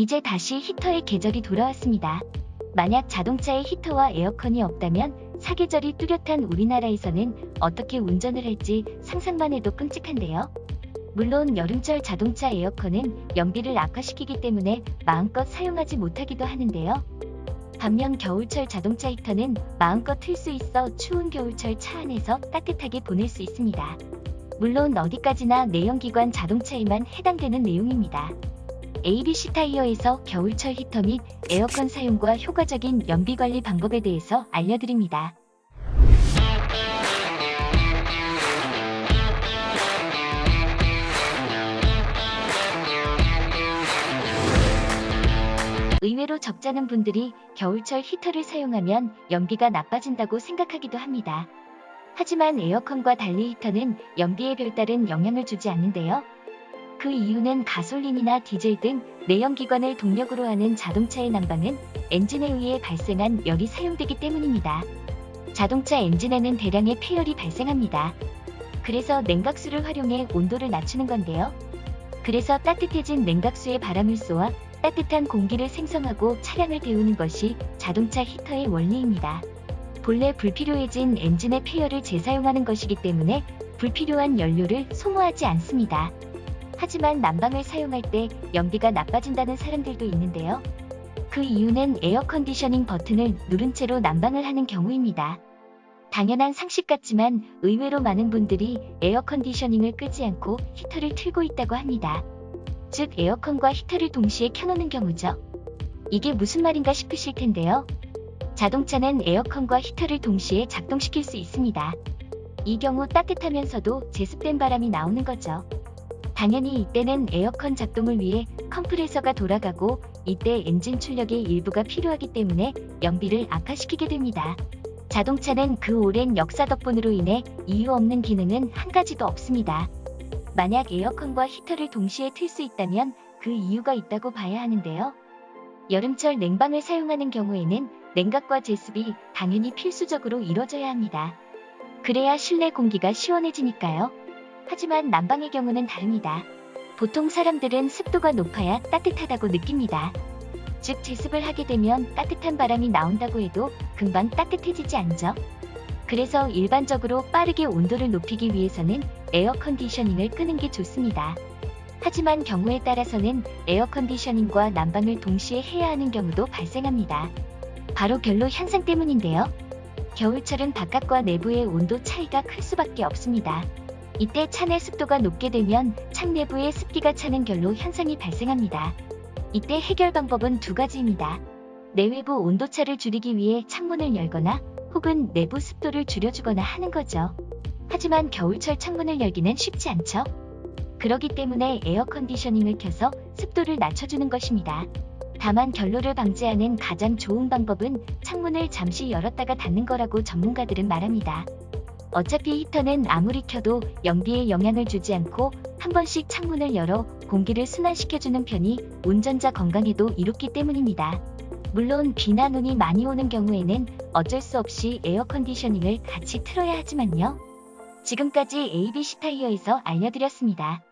이제 다시 히터의 계절이 돌아왔습니다. 만약 자동차에 히터와 에어컨이 없다면 사계절이 뚜렷한 우리나라에서는 어떻게 운전을 할지 상상만 해도 끔찍한데요. 물론 여름철 자동차 에어컨은 연비를 악화시키기 때문에 마음껏 사용하지 못하기도 하는데요. 반면 겨울철 자동차 히터는 마음껏 틀 수 있어 추운 겨울철 차 안에서 따뜻하게 보낼 수 있습니다. 물론 어디까지나 내연기관 자동차에만 해당되는 내용입니다. ABC 타이어에서 겨울철 히터 및 에어컨 사용과 효과적인 연비 관리 방법에 대해서 알려드립니다. 의외로 적잖은 분들이 겨울철 히터를 사용하면 연비가 나빠진다고 생각하기도 합니다. 하지만 에어컨과 달리 히터는 연비에 별다른 영향을 주지 않는데요. 그 이유는 가솔린이나 디젤 등 내연기관을 동력으로 하는 자동차의 난방은 엔진에 의해 발생한 열이 사용되기 때문입니다. 자동차 엔진에는 대량의 폐열이 발생합니다. 그래서 냉각수를 활용해 온도를 낮추는 건데요. 그래서 따뜻해진 냉각수에 바람을 쏘아 따뜻한 공기를 생성하고 차량을 데우는 것이 자동차 히터의 원리입니다. 본래 불필요해진 엔진의 폐열을 재사용하는 것이기 때문에 불필요한 연료를 소모하지 않습니다. 하지만 난방을 사용할 때 연비가 나빠진다는 사람들도 있는데요. 그 이유는 에어 컨디셔닝 버튼을 누른 채로 난방을 하는 경우입니다. 당연한 상식 같지만 의외로 많은 분들이 에어 컨디셔닝을 끄지 않고 히터를 틀고 있다고 합니다. 즉 에어컨과 히터를 동시에 켜놓는 경우죠. 이게 무슨 말인가 싶으실 텐데요. 자동차는 에어컨과 히터를 동시에 작동시킬 수 있습니다. 이 경우 따뜻하면서도 제습된 바람이 나오는 거죠. 당연히 이때는 에어컨 작동을 위해 컴프레서가 돌아가고 이때 엔진 출력의 일부가 필요하기 때문에 연비를 악화시키게 됩니다. 자동차는 그 오랜 역사 덕분으로 인해 이유 없는 기능은 한 가지도 없습니다. 만약 에어컨과 히터를 동시에 틀 수 있다면 그 이유가 있다고 봐야 하는데요. 여름철 냉방을 사용하는 경우에는 냉각과 제습이 당연히 필수적으로 이뤄져야 합니다. 그래야 실내 공기가 시원해지니까요. 하지만 난방의 경우는 다릅니다. 보통 사람들은 습도가 높아야 따뜻하다고 느낍니다. 즉 제습을 하게 되면 따뜻한 바람이 나온다고 해도 금방 따뜻해지지 않죠. 그래서 일반적으로 빠르게 온도를 높이기 위해서는 에어 컨디셔닝을 끄는 게 좋습니다. 하지만 경우에 따라서는 에어 컨디셔닝과 난방을 동시에 해야 하는 경우도 발생합니다. 바로 결로 현상 때문인데요. 겨울철은 바깥과 내부의 온도 차이가 클 수밖에 없습니다. 이때 차내 습도가 높게 되면 창 내부에 습기가 차는 결로 현상이 발생합니다. 이때 해결 방법은 두 가지입니다. 내외부 온도차를 줄이기 위해 창문을 열거나 혹은 내부 습도를 줄여주거나 하는 거죠. 하지만 겨울철 창문을 열기는 쉽지 않죠. 그러기 때문에 에어 컨디셔닝을 켜서 습도를 낮춰주는 것입니다. 다만 결로를 방지하는 가장 좋은 방법은 창문을 잠시 열었다가 닫는 거라고 전문가들은 말합니다. 어차피 히터는 아무리 켜도 연비에 영향을 주지 않고 한 번씩 창문을 열어 공기를 순환시켜주는 편이 운전자 건강에도 이롭기 때문입니다. 물론 비나 눈이 많이 오는 경우에는 어쩔 수 없이 에어 컨디셔닝을 같이 틀어야 하지만요. 지금까지 ABC 타이어에서 알려드렸습니다.